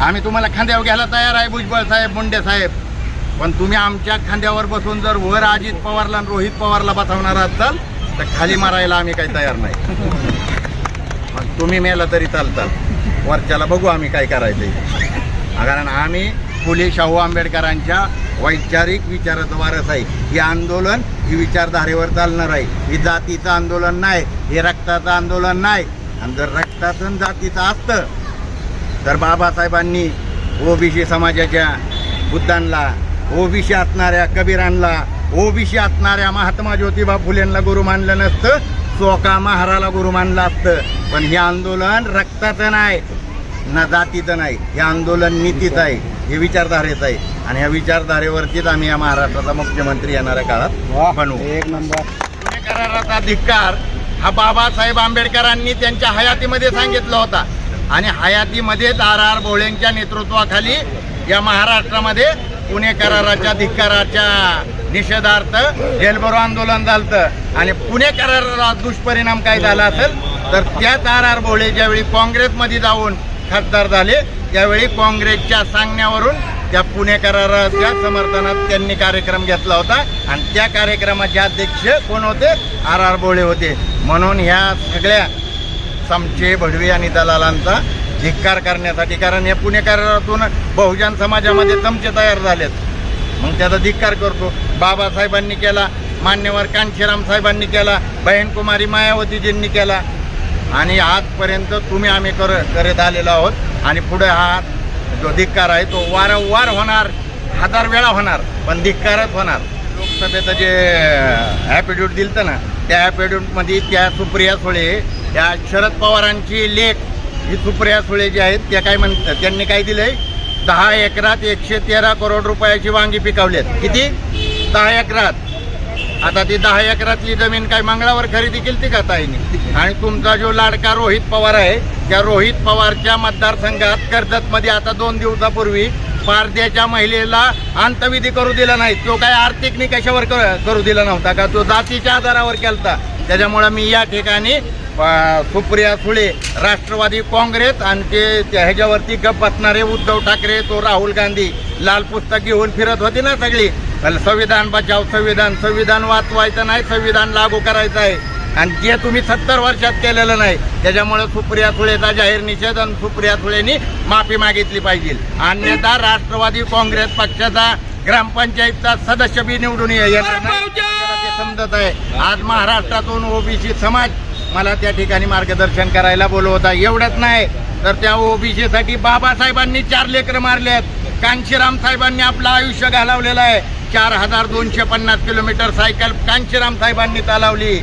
आम्ही तुम्हाला खांद्यावर घ्यायला तयार आहे भुजबळ साहेब मुंडे साहेब. पण तुम्ही आमच्या खांद्यावर बसून जर वर अजित पवारला आणि रोहित पवारला बसवणार असाल तर खाली मारायला आम्ही काही तयार नाही. मग तुम्ही मेला तरी चालतात वरच्याला बघू आम्ही काय करायचं आहे. कारण आम्ही फुले शाहू आंबेडकरांच्या वैचारिक विचाराचं वारस आहे. ही आंदोलन ही विचारधारेवर चालणार आहे. ही जातीचं आंदोलन नाही हे रक्ताचं आंदोलन नाही. आणि जर रक्ताचं जातीचं असतं तर बाबासाहेबांनी ओबीसी समाजाच्या बुद्धांना ओबीसी असणाऱ्या कबीरांना ओबीसी असणाऱ्या महात्मा ज्योतिबा फुलेंना गुरु मानलं नसतं चोका महाराला गुरु मानलं असतं. पण हे आंदोलन रक्ताचं नाही ना जातीचं नाही. हे आंदोलन नीतीचं आहे हे विचारधारेचं आहे. आणि ह्या विचारधारेवरतीच आम्ही या महाराष्ट्राचा मुख्यमंत्री येणाऱ्या काळात बनवू एक नंबर. पुणे कराराचा धिक्कार हा बाबासाहेब आंबेडकरांनी त्यांच्या हयातीमध्ये सांगितला होता. आणि हयातीमध्येच आर आर भोळेंच्या नेतृत्वाखाली या महाराष्ट्रामध्ये पुणे कराराच्या धिक्काराच्या निषेधार्थ जेलभरो आंदोलन झालं आणि पुणे कराराला दुष्परिणाम काय झाला असेल तर त्याच आर आर भोळे ज्यावेळी काँग्रेसमध्ये जाऊन खासदार झाले त्यावेळी काँग्रेसच्या सांगण्यावरून त्या पुणे कराराच्या समर्थनात त्यांनी कार्यक्रम घेतला होता. आणि त्या कार्यक्रमाचे अध्यक्ष कोण होते? आर आर भोळे होते. म्हणून ह्या सगळ्या आसामचे भडवी आणि दलालांचा धिक्कार करण्यासाठी कारण या पुणेकारातून बहुजन समाजामध्ये चमचे तयार झालेत. मग त्याचा धिक्कार करतो. बाबासाहेबांनी केला मान्यवर कांशीराम साहेबांनी केला बहीणकुमारी मायावतीजींनी केला. आणि आजपर्यंत तुम्ही आम्ही कर करत आलेलो आहोत. आणि पुढे हा जो धिक्कार आहे तो वारंवार होणार. हजार वेळा होणार पण धिक्कारच होणार. लोकसभेचं जे ॲपिट्यूट दिलं ना त्या ॲपिट्यूटमध्ये त्या सुप्रिया सुळे या शरद पवारांची लेख ही सुप्रिया सुळे जी आहेत त्या काय म्हणतात त्यांनी काय दिलंय? दहा एकरात एकशे तेरा करोड रुपयाची वांगी पिकवलेत. किती? दहा एकरात. आता ती दहा एकरातली जमीन काय मंगळावर खरेदी केली का ताईने? आणि तुमचा जो लाडका रोहित पवार आहे त्या रोहित पवारच्या मतदारसंघात कर्जतमध्ये आता दोन दिवसापूर्वी पारद्याच्या महिलेला अंतविधी करू दिला नाही. तो काय आर्थिक निकषावर कर- करू दिला नव्हता का? तो जातीच्या आधारावर केलता. त्याच्यामुळं मी या ठिकाणी सुप्रिया सुळे राष्ट्रवादी काँग्रेस आणि ते ह्याच्यावरती गप बसणारे उद्धव ठाकरे तो राहुल गांधी. लाल पुस्तक घेऊन फिरत होती ना सगळी. संविधान बचाव संविधान संविधान वाचवायचं नाही संविधान लागू करायचं आहे. आणि जे तुम्ही सत्तर वर्षात केलेलं नाही त्याच्यामुळे सुप्रिया सुळेचा जाहीर निषेध आणि सुप्रिया सुळेनी माफी मागितली पाहिजे. अन्यथा राष्ट्रवादी काँग्रेस पक्षाचा ग्रामपंचायतचा सदस्य बी निवडून येणार नाही. समजत आहे. आज महाराष्ट्रातून ओबीसी समाज मला त्या ठिकाणी मार्गदर्शन करायला बोलवता एवढंच नाही. तर त्या ओबीसीसाठी बाबासाहेबांनी चार लेकरं मारले आहेत. कांशीराम साहेबांनी आपलं आयुष्य घालवलेलं आहे. चार हजार दोनशे पन्नास किलोमीटर सायकल कांशीराम साहेबांनी चालवली.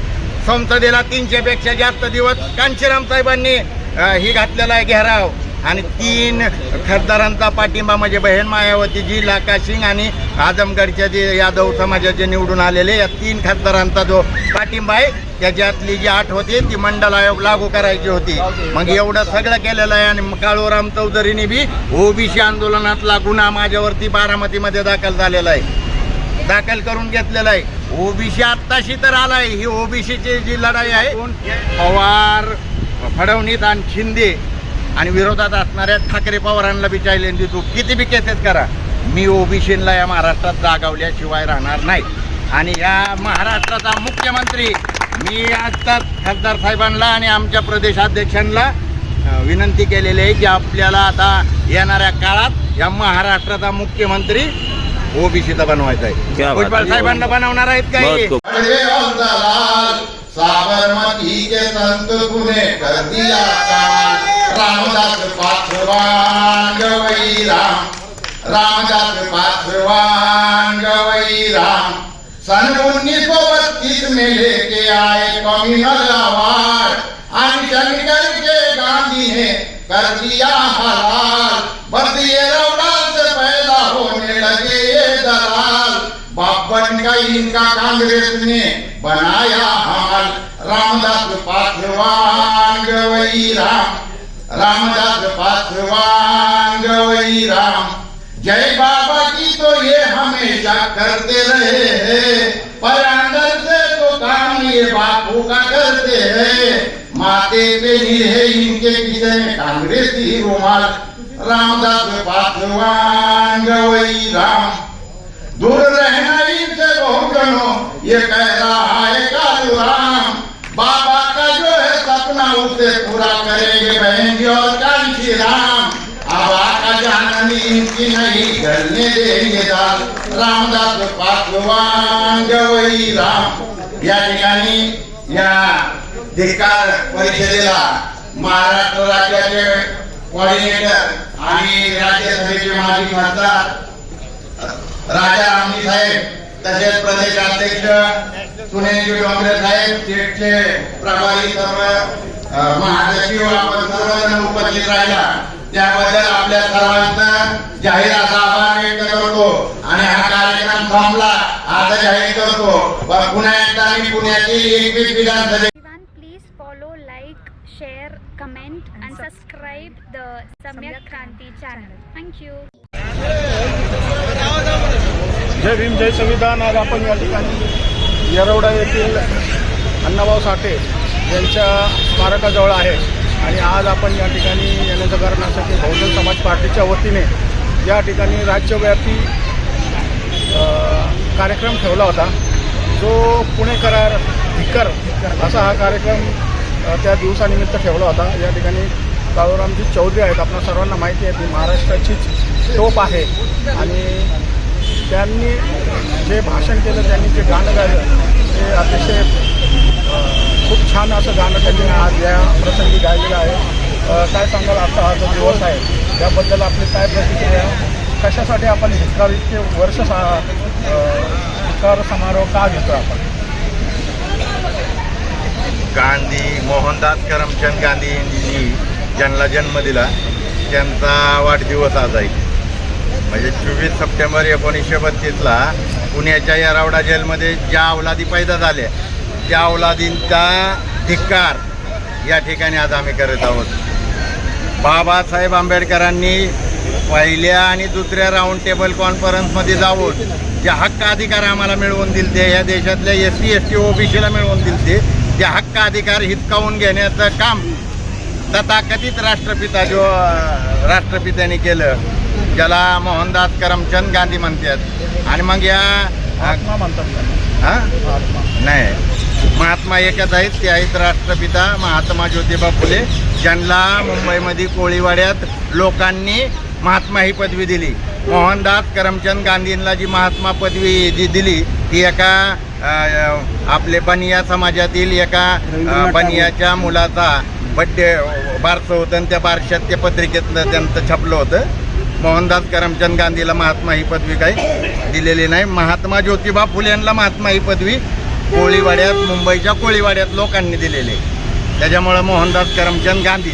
संसदेला तीनशेपेक्षा जास्त दिवस कांशीराम साहेबांनी ही घातलेला आहे घेराव. आणि तीन खासदारांचा पाठिंबा म्हणजे बहीण मायावतीजी लाका सिंग आणि आजमगडच्या जे यादव समाजाचे निवडून आलेले या तीन खासदारांचा जो पाठिंबा आहे त्याच्यातली जी आठ होती ती मंडल आयोग लागू करायची होती. मग एवढं सगळं केलेलं आहे आणि काळूराम चौधरीने बी ओबीसी आंदोलनातला गुन्हा माझ्यावरती बारामतीमध्ये दाखल झालेला आहे. दाखल करून घेतलेला आहे. ओबीसी आत्ताशी तर आलाय. ही ओबीसीची जी लढाई आहे पवार फडवणीत आणि शिंदे आणि विरोधात असणाऱ्या ठाकरे पवारांना बी चॅलेंज देतो. किती बी केसेस करा. मी ओबीसीला या महाराष्ट्रात जागावल्याशिवाय राहणार नाही. आणि या महाराष्ट्राचा मुख्यमंत्री मी आजचाच खासदार साहेबांना आणि आमच्या प्रदेशाध्यक्षांना विनंती केलेली आहे की आपल्याला आता येणाऱ्या काळात या महाराष्ट्राचा मुख्यमंत्री ओबीसीचा बनवायचा आहे. भुजबळ. साहेबांना बनवणार आहेत काही साबरमती के संत तूने कर दिया रामदास पासवान गवई राम रामदास पासवान गवई राम सन उन्नीस सौ बत्तीस में लेके आए कम्युनल अवार्ड आणि के गांधी ने कर दिया हलाल बस ये रौड़ा से पैदा होने लगे ये दलाल। बापन का इनका कांग्रेस ने बनाया हाल रामदास पासवान गवई राम रामदास पासवान गवई राम जय बाबा की तो ये हमेशा करते रहे हैं। पर अंदर से तो काम ये बापू का करते हैं। माथे पे नहीं है, इनके पीछे में कांग्रेस ही रुमाल। रामदास पासवान, गवई राम। दूर रहना इनसे बहुत जनो ये कह रहा है कालू राम। बाबा का जो है सपना, उसे पूरा करेंगे बहन और कांशी राम। अब जाननी इनकी नहीं गलने देंगे दाल रामदास पासवान गवई राम. या ठिकाणी या धिक्कार परिषदेला महाराष्ट्र राज्याचे कोऑर्डिनेटर आणि राज्यसभेचे माजी खासदार राजा रामजी साहेब तसेच प्रदेश अध्यक्ष सुनेजी डोंगरे साहेब स्टेटचे प्रभारी सर्व महासचिव आपण सर्वजण उपस्थित राहिला. त्याबद्दल आपल्या सर्वांचा जाहीर असा आभार व्यक्त करतो. आणि हा कार्यक्रम थांबला आता जाहीर करतो. व पुन्हा एकदा मी पुण्यातील एकवीस विधानसभे share, comment, and subscribe the Samyak Kranti channel. Thank you. जय भीम जय संविधान. आज आपण या ठिकाणी येरवडा येथील अण्णाभाऊ साठे यांच्या स्मारकाजवळ आहे. आणि आज आपण या ठिकाणी येण्याचं की बहुजन समाज पार्टीच्या वतीने या ठिकाणी राज्यव्यापी कार्यक्रम ठेवला होता. जो पुणे करार भिकर असा हा कार्यक्रम त्या दिवसानिमित्त ठेवला होता. या ठिकाणी काळूरामजी चौधरी आहेत. आपल्या सर्वांना माहिती आहे ती महाराष्ट्राचीच टोप आहे. आणि त्यांनी जे भाषण केलं त्यांनी जे गाणं गायलं ते अतिशय खूप छान असं गाणं त्यांनी आज या प्रसंगी गायलेलं आहे. काय सांगाल आता हा जो दिवस आहे? त्याबद्दल आपली काय प्रतिक्रिया? कशासाठी आपण धिक्कार इतके वर्ष सा अ, समारोह का घेतो आपण? गांधी मोहनदास करमचंद गांधी यांनी ज्यांना जन्म दिला त्यांचा वाढदिवस आज आहे. म्हणजे चोवीस सप्टेंबर एकोणीसशे बत्तीसला पुण्याच्या येरावडा जेलमध्ये ज्या अवलादी पैदा झाल्या त्या अवलादींचा धिक्कार या ठिकाणी आज आम्ही करत आहोत. बाबासाहेब आंबेडकरांनी पहिल्या आणि दुसऱ्या राऊंड टेबल कॉन्फरन्समध्ये जाऊन जे हक्क अधिकार आम्हाला मिळवून दिलते या देशातल्या एस सी एस टी ओबीसीला मिळवून दिलते ते हक्क अधिकार हिसकावून घेण्याचं काम तथाकथित राष्ट्रपिता जो राष्ट्रपित्याने केलं ज्याला मोहनदास करमचंद गांधी म्हणतात. आणि मग या म्हणतात. हा? नाही. महात्मा एकच आहेत ते आहेत राष्ट्रपिता महात्मा ज्योतिबा फुले. ज्यांना मुंबईमध्ये कोळीवाड्यात लोकांनी महात्मा ही पदवी दिली. मोहनदास करमचंद गांधींना जी महात्मा पदवी जी दिली ती एका आपले बनिया समाजातील एका बनियाच्या मुलाचा बड्डे बारसं होतं आणि त्या बारशात त्या पत्रिकेतलं त्यांचं छापलं होतं. मोहनदास करमचंद गांधीला महात्मा ही पदवी काही दिलेली नाही. महात्मा ज्योतिबा फुले यांना महात्मा ही पदवी कोळीवाड्यात मुंबईच्या कोळीवाड्यात लोकांनी दिलेली. त्याच्यामुळं मोहनदास करमचंद गांधी.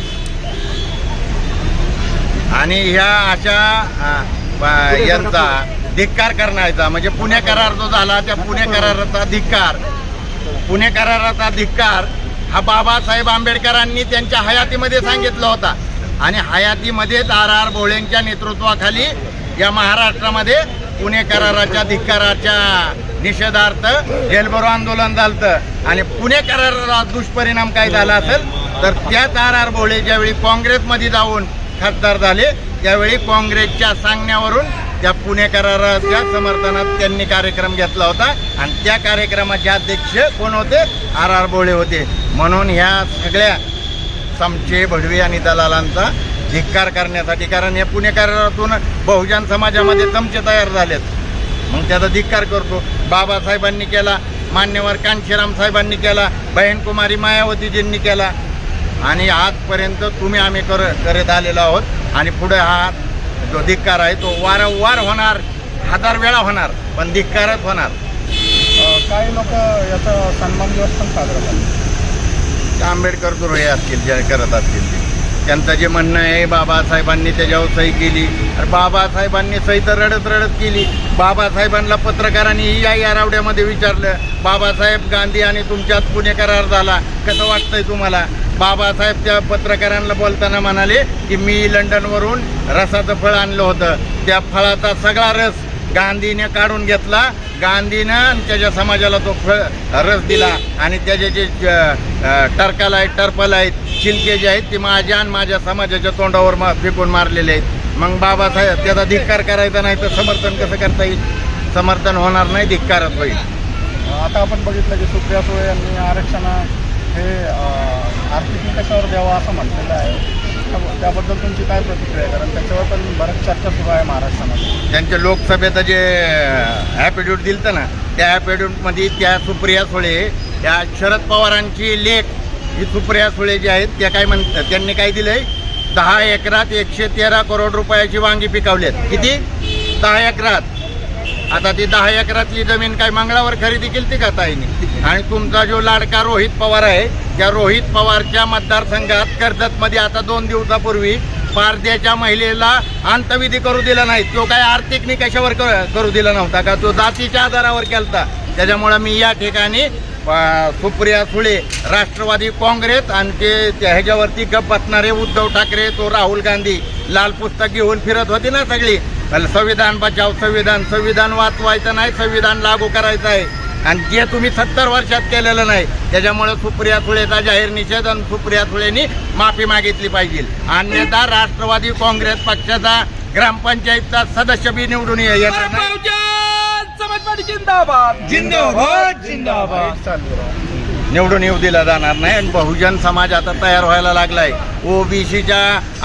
आणि ह्या अशा यांचा धिक्कार करण्याचा म्हणजे पुणे करार जो झाला त्या पुणे कराराचा धिक्कार. पुणे कराराचा धिक्कार हा बाबासाहेब आंबेडकरांनी त्यांच्या हयातीमध्ये सांगितला होता. आणि हयातीमध्येच आर आर भोळेंच्या नेतृत्वाखाली या महाराष्ट्रामध्ये पुणे कराराच्या धिक्काराच्या निषेधार्थ जेलभरो आंदोलन झालं आणि पुणे कराराचा दुष्परिणाम काय झाला असेल तर त्याच आर आर भोळे ज्यावेळी काँग्रेसमध्ये जाऊन खासदार झाले त्यावेळी काँग्रेसच्या सांगण्यावरून त्या पुणे कराराच्या समर्थनात त्यांनी कार्यक्रम घेतला होता. आणि त्या कार्यक्रमाचे अध्यक्ष कोण होते? आर आर भोळे होते. म्हणून ह्या सगळ्या समचे भडवे आणि दलालांचा धिक्कार करण्यासाठी कारण या पुणे करारातून बहुजन समाजामध्ये चमचे तयार झालेत. मग त्याचा धिक्कार करतो. बाबासाहेबांनी केला मान्यवर कांशीराम साहेबांनी केला बहीणकुमारी मायावतीजींनी केला. आणि आजपर्यंत तुम्ही आम्ही कर करत आलेलो आहोत. आणि पुढे हा जो धिक्कार आहे तो वारंवार होणार. हजार वेळा होणार पण धिक्कारच होणार. काही लोक याचा सन्मान दिवस पण साजरा करतात. आंबेडकर दुर्हे असतील जे करत असतील ते. त्यांचं जे म्हणणं आहे बाबासाहेबांनी त्याच्यावर सही केली. अरे बाबासाहेबांनी सही तर रडत रडत केली. बाबासाहेबांना पत्रकारांनी या यारावड्यामध्ये विचारलं बाबासाहेब गांधी आणि तुमच्यात पुणे करार झाला. कसं वाटतंय तुम्हाला? बाबासाहेब त्या पत्रकारांना बोलताना म्हणाले की मी लंडनवरून रसाचं फळ आणलं होतं. त्या फळाचा सगळा रस गांधीने काढून घेतला. गांधीनं आणि त्याच्या समाजाला तो फ रस दिला. आणि त्याचे जे टरकाल आहेत टर्पल आहेत चिलके जे आहेत ते माझ्या आणि माझ्या समाजाच्या तोंडावर मा फेकून मारलेले आहेत. मग बाबासाहेब त्याचा धिक्कार करायचा नाही तर समर्थन कसं करता येईल? समर्थन होणार नाही धिक्कारच होईल. आता आपण बघितलं की सुप्रिया सुळे यांनी आरक्षण हे आर्थिक निकषावर द्यावं असं म्हटलेलं आहे. त्याबद्दल तुमची काय प्रतिक्रिया आहे? कारण त्याच्यावर पण बऱ्याच चर्चा सुरू आहे महाराष्ट्रामध्ये. त्यांच्या लोकसभेचं जे ॲपिड्यूट दिलं ना त्या ॲपिड्यूटमध्ये त्या सुप्रिया सुळे त्या शरद पवारांची लेख ही सुप्रिया सुळे जी आहेत त्या काय म्हणतात? त्यांनी काय दिलंय? दहा एकरात एकशे तेरा करोड रुपयाची वांगी पिकवली आहेत किती? दहा एकरात. आता ती दहा एकरातली जमीन काय मंगळावर खरेदी केली ती का ताईने? आणि तुमचा जो लाडका रोहित पवार आहे त्या रोहित पवारच्या मतदारसंघात कर्जतमध्ये आता दोन दिवसापूर्वी पारद्याच्या महिलेला अंतविधी करू दिला नाही. तो काय आर्थिक निकषावर करू दिला नव्हता का? तो जातीच्या आधारावर केलता. त्याच्यामुळं मी या ठिकाणी सुप्रिया सुळे राष्ट्रवादी काँग्रेस आणि ते त्या ह्याच्यावरती गप बसणारे उद्धव ठाकरे तो राहुल गांधी लाल पुस्तक घेऊन फिरत होती ना सगळी. संविधान बचाव संविधान संविधान वाचवायचं नाही संविधान लागू करायचं आहे. आणि जे तुम्ही सत्तर वर्षात केलेलं नाही त्याच्यामुळे सुप्रिया सुळेचा जाहीर निषेध आणि सुप्रिया सुळेनी माफी मागितली पाहिजे. अन्यथा राष्ट्रवादी काँग्रेस पक्षाचा ग्रामपंचायतचा सदस्य बी निवडून येणार राहू निवडून येऊ दिला जाणार नाही आणि बहुजन समाज आता तयार व्हायला लागलाय. ओबीसीच्या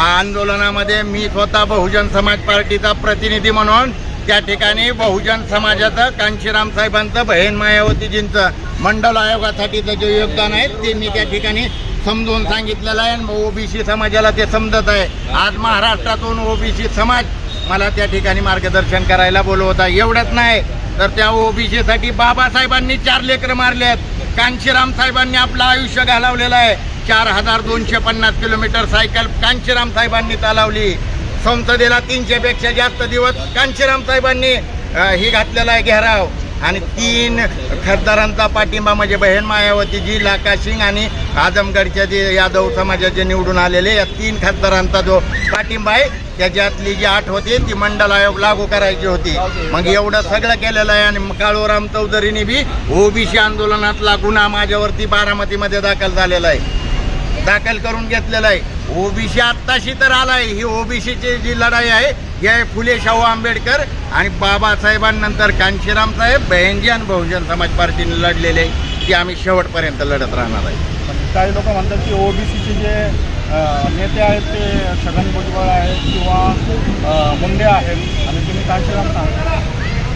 आंदोलनामध्ये मी स्वतः बहुजन समाज पार्टीचा प्रतिनिधी म्हणून त्या ठिकाणी बहुजन समाजाचं कांशीराम साहेबांचं बहीण मायावतीजींचं मंडल आयोगासाठीचं जे योगदान आहे ते मी त्या ठिकाणी समजून सांगितलेलं आहे आणि ओबीसी समाजाला ते समजत आहे. आज महाराष्ट्रातून ओबीसी समाज मला त्या ठिकाणी मार्गदर्शन करायला बोलवत आहे. एवढंच नाही तर त्या ओबीसीसाठी बाबासाहेबांनी चार लेकरं मारले आहेत. कांशीराम साहेबांनी आपलं आयुष्य घालवलेलं आहे. चार हजार दोनशे पन्नास किलोमीटर सायकल कांशीराम साहेबांनी चालवली. संसदेला तीनशेपेक्षा जास्त दिवस कांशीराम साहेबांनी ही घातलेला आहे घेराव. आणि तीन खासदारांचा पाठिंबा म्हणजे बहीण मायावती जी लाका सिंग आणि आजमगडच्या जे यादव समाजाचे निवडून आलेले या तीन खासदारांचा जो पाठिंबा आहे त्याच्यातली जी आठ होती ती मंडल आयोग लागू करायची होती. मग एवढं सगळं केलेलं आहे आणि काळूराम चौधरीने बी ओबीसी आंदोलनातला गुन्हा माझ्यावरती बारामतीमध्ये दाखल झालेला आहे. दाखल करून घेतलेलं आहे. ओबीसी आत्ताशी तर आलाय. ही ओबीसीची जी लढाई आहे ही आहे फुले शाहू आंबेडकर आणि बाबासाहेबांनंतर कांशीराम साहेब बहिणजी आणि बहुजन समाज पार्टीने लढलेले आहे. ती आम्ही शेवटपर्यंत लढत राहणार आहे. काही लोक म्हणतात की ओबीसीचे जे नेते आहेत ते छगन भुजबळ आहेत किंवा मुंडे आहेत. आणि तुम्ही कांशीराम सांगता.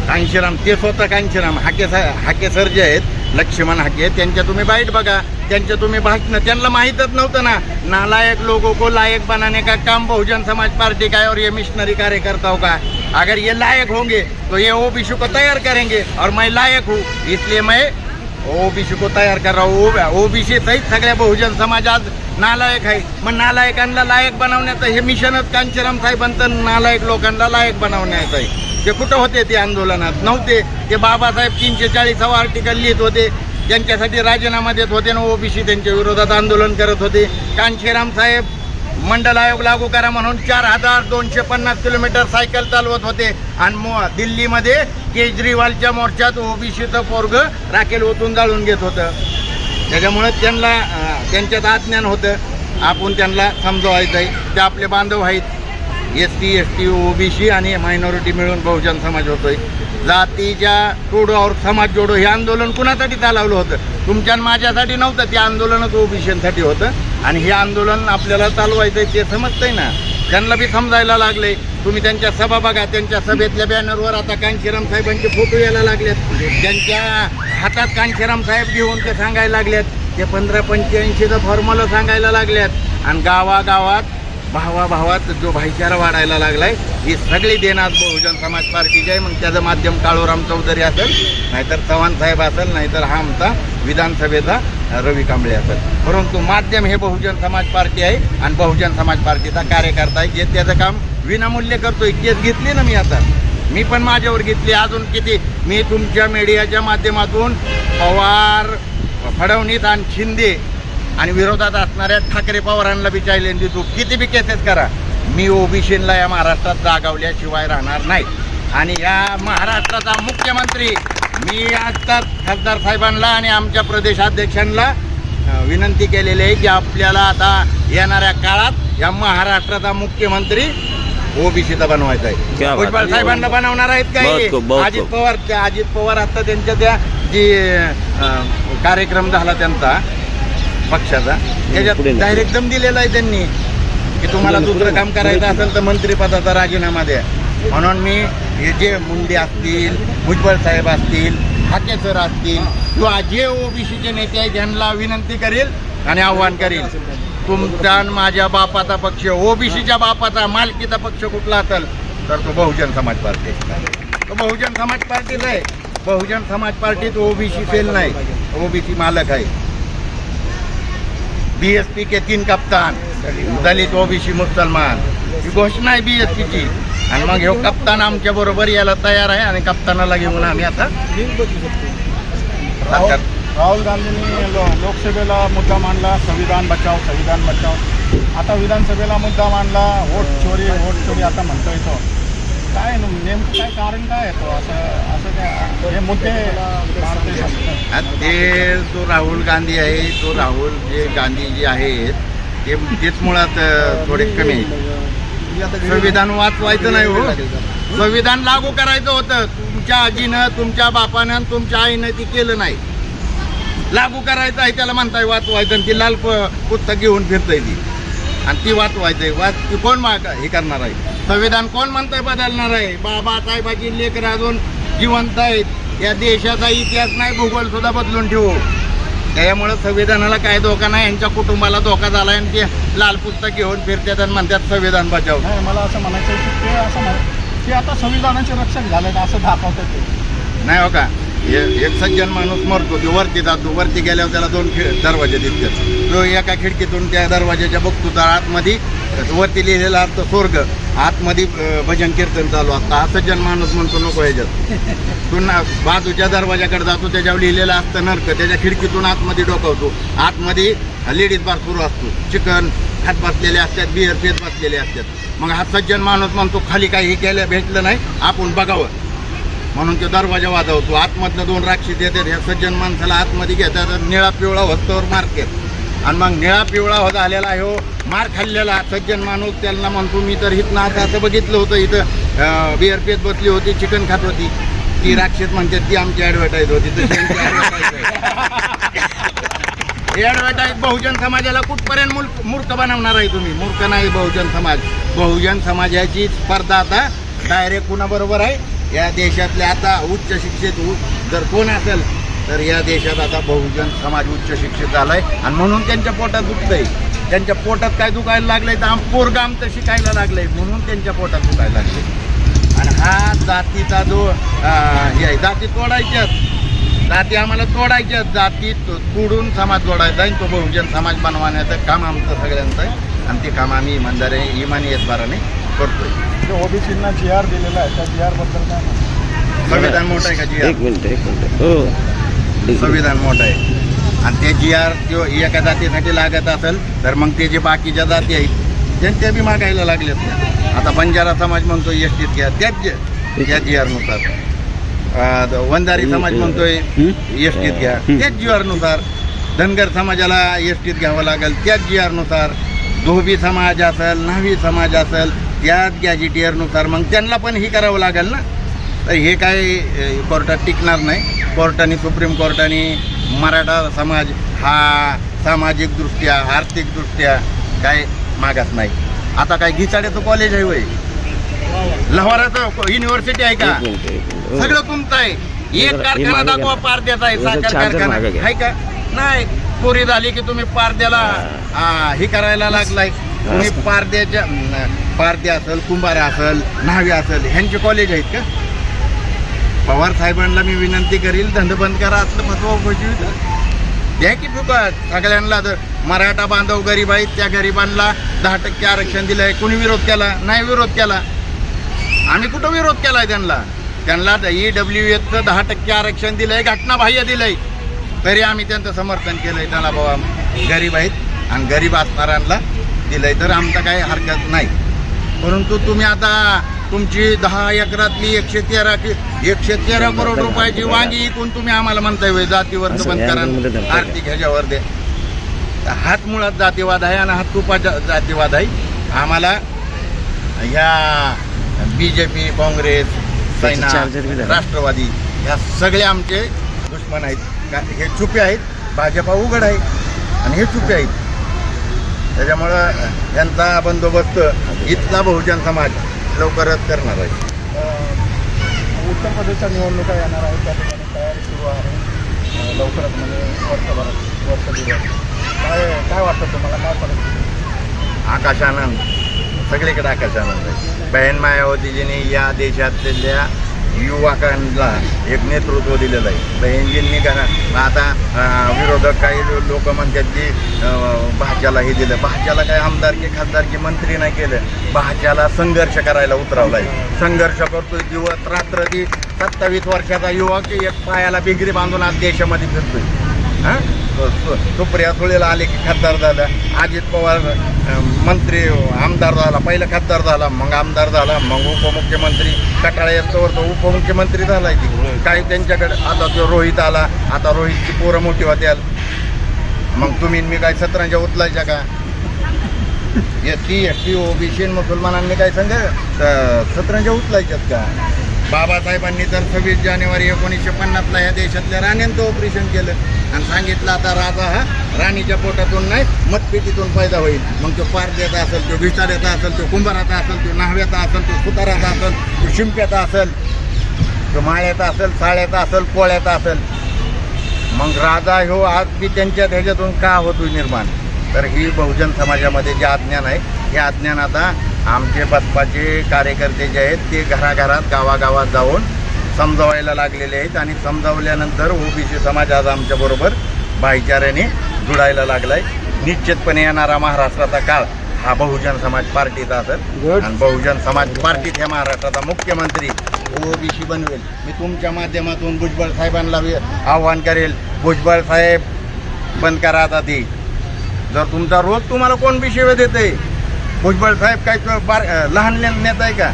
कांशीराम ते स्वतः कांशीराम हाके सा हाके सर जे आहेत लक्ष्मण हाके त्यांच्या तुम्ही बाईट बघा त्यांच्या तुम्ही भाषणं त्यांना माहीतच नव्हतं ना. नालायक लोगों को लायक बनाने का काम बहुजन समाज पार्टी का है और ये मिशनरी कार्यकर्ताओं का अगर ये लायक होंगे तो ये ओ ओबीसी को तैयार करेंगे और मैं लायक हूँ इसलिए मैं ओ ओबीसी को तयार कर रहा हूँ। ओबीसी सहित सगळ्या बहुजन समाज आज नालायक आहे. मग नालायकांना लायक बनवण्याचं हे मिशनच कांचीराम साहेबांचं नालायक लोकांना लायक बनवण्याचं आहे. ते कुठं होते ते आंदोलनात नव्हते. ते बाबासाहेब तीनशे चाळीसावा आर्टिकल लिहित होते. त्यांच्यासाठी राजीनामा देत होते ना ओबीसी त्यांच्या विरोधात आंदोलन करत होते. कांशीराम साहेब मंडल आयोग लागू करा म्हणून चार हजार दोनशे पन्नास किलोमीटर सायकल चालवत होते. आणि मो दिल्लीमध्ये केजरीवालच्या मोर्चात ओबीसीचं पोरग राखेल ओतून जाळून घेत होतं. त्याच्यामुळे त्यांना त्यांच्यात आज्ञान होतं. आपण त्यांना समजवायचं आहे ते आपले बांधव आहेत. S T S T OBC आणि मायनॉरिटी मिळून बहुजन समाज होतोय. जातीच्या तोडो और समाज जोडो. हे आंदोलन कुणासाठी चालवलं होतं? तुमच्या माझ्यासाठी नव्हतं. ते आंदोलनच ओबीसीसाठी होतं. आणि हे आंदोलन आपल्याला चालवायचं ते समजतंय ना. त्यांना बी समजायला लागले. तुम्ही त्यांच्या सभा बघा. त्यांच्या सभेतल्या बॅनरवर आता कांशीराम साहेबांचे फोटो यायला लागलेत. त्यांच्या हातात कांशीराम साहेब घेऊन ते सांगायला लागलेत. ते पंधरा पंच्याऐंशीचं फॉर्म्युला सांगायला लागल्यात आणि गावागावात भावा भावात जो भाईचारा वाढायला लागलाय ही सगळी देणार बहुजन समाज पार्टीची आहे मग त्याचं माध्यम काळूराम चौधरी असेल नाहीतर चव्हाण साहेब असेल नाहीतर हा आमचा विधानसभेचा रवी कांबळे असेल. परंतु माध्यम हे बहुजन समाज पार्टी आहे आणि बहुजन समाज पार्टीचा कार्यकर्ता आहे जे त्याचं काम विनामूल्य करतोय. केस घेतली ना मी आता. मी पण माझ्यावर घेतली. अजून किती? मी तुमच्या मीडियाच्या माध्यमातून पवार फडणवीस आणि शिंदे आणि विरोधात असणाऱ्या ठाकरे पवारांना बी चॅलेंज देतो. किती बी केसेस करा. मी ओबीसीला या महाराष्ट्रात जागावल्याशिवाय राहणार नाही. आणि या महाराष्ट्राचा मुख्यमंत्री मी आत्ताच खासदार साहेबांना आणि आमच्या प्रदेशाध्यक्षांना विनंती केलेली आहे की आपल्याला आता येणाऱ्या काळात या महाराष्ट्राचा मुख्यमंत्री ओबीसीचा बनवायचा आहे. भुजबळ. साहेबांना बनवणार आहेत काही अजित. पवार अजित पवार आता त्यांच्या त्या जी कार्यक्रम झाला त्यांचा पक्षाचा. त्याच्यात. डायरेक्ट दम दिलेला आहे त्यांनी. की तुम्हाला दुसरं काम करायचं. असेल तर मंत्रिपदाचा राजीनामा द्या. म्हणून मी हे जे मुंडे असतील भुजबळ साहेब असतील हाके सर असतील किंवा जे ओबीसीचे नेते आहेत त्यांना विनंती करेल आणि आव्हान करेल. तुमचा माझ्या बापाचा पक्ष ओबीसीच्या बापाचा मालकीचा पक्ष कुठला असेल तर तो बहुजन समाज पार्टी. तो बहुजन समाज पार्टीचा आहे. बहुजन समाज पार्टीत ओबीसी सेल नाही. ओबीसी मालक आहे. बीएसपी के तीन कप्तान दलित ओबीसी मुसलमान. ही घोषणा आहे बी एस पीची आणि मग ह्यो कप्तान आमच्या बरोबर यायला तयार आहे आणि कप्तानाला घेऊन आम्ही आता राहुल राहुल गांधींनी लो- लोकसभेला मुद्दा मांडला संविधान बचाव संविधान बचाव. आता विधानसभेला मुद्दा मांडला वोट चोरी वोट चोरी आता म्हणतोय तो काय नेमकं काय कारण काय आहे असं असं काय हे मुद्दे आणि ते जो राहुल गांधी आहे तो राहुल जे गांधी जे आहेत ते तेच मुळात अं, थोडे कमी आहेत. संविधान वाचवायचं नाही हो. संविधान लागू करायचं होतं. तुमच्या आजीनं तुमच्या बापानं आणि तुमच्या आईनं ती केलं नाही. लागू करायचं आहे त्याला म्हणताय वाचवायचं आणि ती लाल प- पुस्तक घेऊन फिरतय ती. आणि ती वाचवायचंय वाच ती कोण माग हे करणार आहे? संविधान कोण म्हणतंय बदलणार आहे? बाबा साहेबाची लेकर अजून जिवंत आहेत. या देशाचा इतिहास नाही भूगोल सुद्धा बदलून ठेवू. त्यामुळं संविधानाला काय धोका नाही यांच्या कुटुंबाला धोका झाला आणि ते लाल पुस्तक घेऊन फिरतात आणि म्हणतात संविधान बचाव. नाही मला असं म्हणायचं आहे की ते असं म्हण ते आता संविधानाचे रक्षक झालेत असं दाखवतात ते. नाही हो का? एक सज्जन माणूस मरतो तो वरती जातो. वरती गेल्यावर त्याला दोन खिड दरवाजे दिसतात. तो एका खिडकीतून त्या दरवाजाच्या बघतो तर आतमध्ये वरती लिहिलेला असतं स्वर्ग. आतमध्ये भजन कीर्तन चालू असतं. हा सज्जन माणूस म्हणतो नको ह्याच्यात. पुन्हा बाजूच्या दरवाजाकडे जातो त्याच्यावर लिहिलेलं असतं नरक. त्याच्या खिडकीतून आतमध्ये डोकावतो. आतमध्ये लेडीज बार सुरू असतो. चिकन हात बसलेले असतात बिअर पेत बसलेले असतात. मग हा सज्जन माणूस म्हणतो खाली काही केलं भेटलं नाही. आपण बघावं. म्हणून तो दरवाजा वाजवतो. आतमधनं दोन राक्षस येतात ह्या सज्जन माणसाला आतमध्ये घेतात निळा पिवळा वस्तूवर मारतात आणि मग निळा पिवळा हो झालेला हो मार खाल्लेला सज्जन माणूस. त्यांना म्हणतो मी तर इथनं असं असं बघितलं होतं इथं बिअर पेत बसली होती चिकन खात होती. ती राक्षस म्हणतात ती आमची ॲडव्हर्टाईज होती. तशी ॲडव्हर्टाईज बहुजन समाजाला कुठपर्यंत मूर्ख मूर्ख बनवणार आहे तुम्ही? मूर्ख नाही बहुजन समाज. बहुजन समाजाची स्पर्धा आता डायरेक्ट कुणाबरोबर आहे? या देशातले आता उच्च शिक्षित जर कोण असेल तर या देशात आता बहुजन समाज उच्च शिक्षित झालाय. आणि म्हणून त्यांच्या पोटात दुखतंय. त्यांच्या पोटात काय दुखायला लागलंय? तर आम पोरगाम तर शिकायला लागलंय? म्हणून त्यांच्या पोटात दुखायला लागले आणि हा जातीचा जो हे आहे जाती तोडायच्यात जाती आम्हाला तोडायच्यात जाती तोडून समाज जोडायचा आहे. तो बहुजन समाज बनवण्याचं काम आमचं सगळ्यांचं आहे. आणि ते काम आम्ही इमानदारी आहे इमानी येतबाराने करतोय. जे ओबीसींना जी आर दिलेला आहे त्या जी आरबद्दल काय? संविधान मोठं आहे का जी एक मिनिट एक मिनिट. हो. संविधान मोठं आहे. आणि ते जी आर जो एका जातीसाठी लागत असेल तर मग ते जे बाकीच्या जाती आहेत त्यांच्या बी मागायला लागलेत आता बंजारा समाज म्हणतो एस टीत घ्या. त्याच जे- त्या जी आरनुसार वंजारी समाज म्हणतोय एस टीत घ्या. त्याच जी आरनुसार धनगर समाजाला एस टीत घ्यावं लागेल त्याच जी आरनुसार धोबी समाज असेल न्हावी समाज असेल त्याच गॅजिटियरनुसार मग त्यांना पण ही करावं लागेल ना? तर हे काय कोर्टात टिकणार नाही. कोर्टाने सुप्रीम कोर्टाने मराठा समाज हा सामाजिकदृष्ट्या आर्थिकदृष्ट्या काय मागास नाही. आता काय घिसाड्याचं कॉलेज आहे वय. लव्हाराचं युनिव्हर्सिटी आहे का? हो. सगळं तुमचं आहे. एक हे कारखाना दाखवा. पारद्याचा आहे जरा साखर कारखाना. आहे का? नाही. चोरी झाली की तुम्ही पारद्याला हे करायला लागलाय. तुम्ही पारद्याच्या पारदे पारद्या असेल कुंभारा असेल न्हावी असेल ह्यांचे कॉलेज आहेत का? पवार साहेबांना मी विनंती करील धंद बंद करा असलं महत्त्व उपजीवित द्या की फुकट. सगळ्यांना जर मराठा बांधव गरीब आहेत त्या गरिबांना दहा टक्के आरक्षण दिलं आहे कुणी विरोध केला? नाही विरोध केला. आम्ही कुठं विरोध केला आहे त्यांना त्यांना ई डब्ल्यू एचं दहा टक्के आरक्षण दिलं आहे घटनाबाह्य आहे तरी आम्ही त्यांचं समर्थन केलं आहे त्यांना बाबा गरीब आहेत. आणि गरीब असणाऱ्यांना दिलंय तर आमचं काही हरकत नाही. परंतु तुम्ही आता तुमची दहा एकरातली एकशे तेरा एकशे तेरा करोड रुपयाची वांगी इकून तुम्ही आम्हाला म्हणताय जातीवर बंद करा? आर्थिक ह्याच्यावर दे. हात मुळात जातीवाद आहे आणि हात तुपाचा जातीवाद आहे. आम्हाला ह्या बी जे पी काँग्रेस सैना. राष्ट्रवादी ह्या सगळे आमचे दुश्मन आहेत. हे चुपे आहेत. भाजपा उघड आहे. आणि हे चुपे आहेत. त्याच्यामुळं यांचा बंदोबस्त इथला बहुजन समाज लवकरच करणार आहे. उत्तर प्रदेशच्या निवडणुका येणार आहेत त्या ठिकाणी तयारी सुरू आहे. लवकरच म्हणजे वर्षभरात वर्ष दिवस काय काय वाटतं तुम्हाला? काय परिस्थिती? आकाशानंद सगळीकडे आकाशानंद आहे बहन मायावतीजींनी या देशातल्या युवकांना एक नेतृत्व दिलेलं आहे. दहिनजींनी करा. आता विरोधक काही लोक म्हणतात की भाज्याला भाच्याला हे दिलं. भाच्याला काय आमदारकी खासदारकी मंत्री नाही केलं. भाच्याला संघर्ष करायला उतरवला आहे संघर्ष करतोय दिवस रात्र ती सत्तावीस वर्षाचा युवक एक पायाला बिगरी बांधून आज देशामध्ये फिरतोय. हां? सुप्रिया सुळेला आले की खासदार झाला. अजित पवार मंत्री आमदार झाला. पहिला खासदार झाला मग आमदार झाला मग उपमुख्यमंत्री कटाळे असतोवर तो उपमुख्यमंत्री झाला की. काही त्यांच्याकडे आता तो रोहित आला. आता रोहितची पोरं मोठी होत्याल. मग तुम्ही मी काय सत्रांच्या उचलायच्या का? S T S T OBC मुसलमानांनी काय सांग सत्रांच्या उचलायच्यात का? बाबासाहेबांनी तर सव्वीस जानेवारी एकोणीसशे पन्नासला या देशातल्या राण्यांचं ऑपरेशन केलं. आणि सांगितलं आता राजा हा राणीच्या पोटातून नाही मतपेटीतून पैदा होईल. मग तो पारद्याचा असेल तो विचाराचा असेल तो कुंभाराचा असेल तो नाहव्याचा असेल तो सुताराचा असेल तो शिंप्याचा असेल तो माळ्याचा असेल साळ्याचा असेल कोळ्याचा असेल. मग राजा ह्यो आज बी त्यांच्या ह्याच्यातून का होतो निर्माण? तर ही बहुजन समाजामध्ये जे अज्ञान आहे हे अज्ञान आता आमचे बसपाचे कार्यकर्ते जे आहेत ते घराघरात गावागावात जाऊन समजावायला लागलेले आहेत आणि समजावल्यानंतर ओबीसी समाज आज आमच्याबरोबर भाईचाऱ्याने जुडायला लागलाय. निश्चितपणे येणारा महाराष्ट्राचा काळ हा बहुजन समाज पार्टीचा असेल. आणि बहुजन समाज पार्टीत ह्या महाराष्ट्राचा मुख्यमंत्री ओबीसी बनवेल. मी तुमच्या माध्यमातून भुजबळ साहेबांना आव्हान करेल. भुजबळ साहेब बंद करा आता ती. जर तुमचा रोज तुम्हाला कोण बी शिवे देते भुजबळ साहेब काय बार लहान ने- नेता आहे का?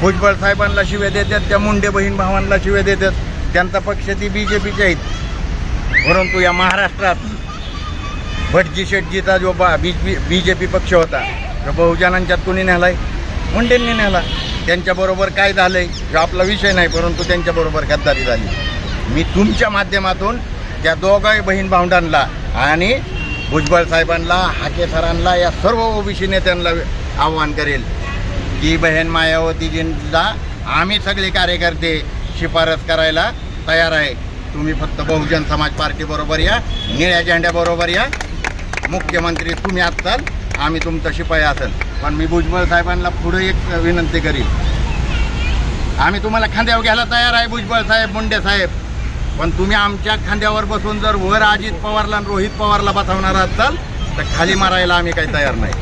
भुजबळ साहेबांना शिवे देतात त्या मुंडे बहीण भावांना शिवे देतात. त्यांचा पक्ष ती बी जे पीचे आहेत. परंतु या महाराष्ट्रात भटजी शेटजीचा जो बा बी बी जे पी पक्ष होता. तो बहुजनांच्यात कुणी नेलाय. मुंडेंनी नेला. त्यांच्याबरोबर काय झालंय जो आपला विषय नाही परंतु त्यांच्याबरोबर गद्दारी झाली. मी तुमच्या माध्यमातून त्या दोघाही बहीण भावंडांना आणि भुजबळ साहेबांना हाके सरांना या सर्व ओबीसी नेत्यांना आव्हान करेल. की बहीण मायावतीजींना आम्ही सगळे कार्यकर्ते शिफारस करायला तयार आहे. तुम्ही फक्त बहुजन समाज पार्टीबरोबर या निळ्या झेंड्याबरोबर या. मुख्यमंत्री तुम्ही असाल आम्ही तुमचा शिपाई असाल. पण मी भुजबळ साहेबांना पुढे एक विनंती करील. आम्ही तुम्हाला खांद्यावर घ्यायला तयार आहे भुजबळ साहेब मुंडे साहेब. पण तुम्ही आमच्या खांद्यावर बसून जर वर अजित पवारला आणि रोहित पवारला बसवणार असाल तर खाली मारायला आम्ही काही तयार नाही.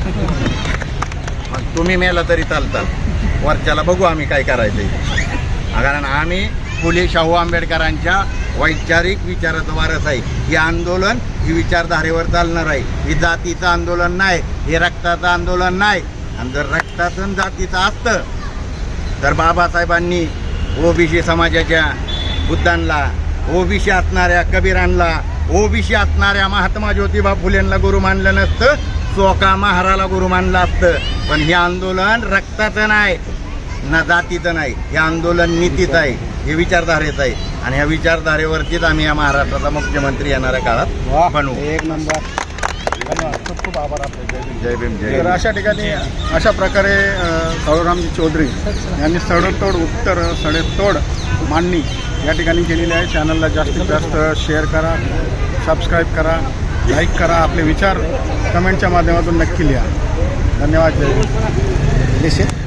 मग तुम्ही मेला तरी चालतात वरच्याला बघू आम्ही काय करायचं कारण आम्ही फुले शाहू आंबेडकरांच्या वैचारिक विचाराचा वारस आहे. हे आंदोलन ही विचारधारेवर चालणार आहे. हे जातीचं आंदोलन नाही हे रक्ताचं आंदोलन नाही. आणि जर रक्ताचं जातीचं असतं तर बाबासाहेबांनी ओबीसी समाजाच्या बुद्धांना ओबीसी असणाऱ्या कबीरांना ओबीसी असणाऱ्या महात्मा ज्योतिबा फुलेंना गुरु मानलं नसतं चोका महाराला गुरु मानलं असतं. पण हे आंदोलन रक्ताचं नाही ना जातीचं नाही. हे आंदोलन नीतीचं आहे हे विचारधारेचं आहे. आणि ह्या विचारधारेवरतीच आम्ही या महाराष्ट्राचा मुख्यमंत्री येणाऱ्या काळात बनवू एक नंबर. खूप खूप आभार आपले. जय भीम. जय भीम जय तर. अशा ठिकाणी अशा प्रकारे अ, साळुरामजी चौधरी यांनी सडतोड उत्तर सडेतोड मांडणी या ठिकाणी केलेली आहे. चॅनलला जास्तीत जास्त शेअर करा सबस्क्राईब करा लाईक करा. आपले विचार कमेंटच्या माध्यमातून नक्की लिहा. धन्यवाद. जय निश्चित.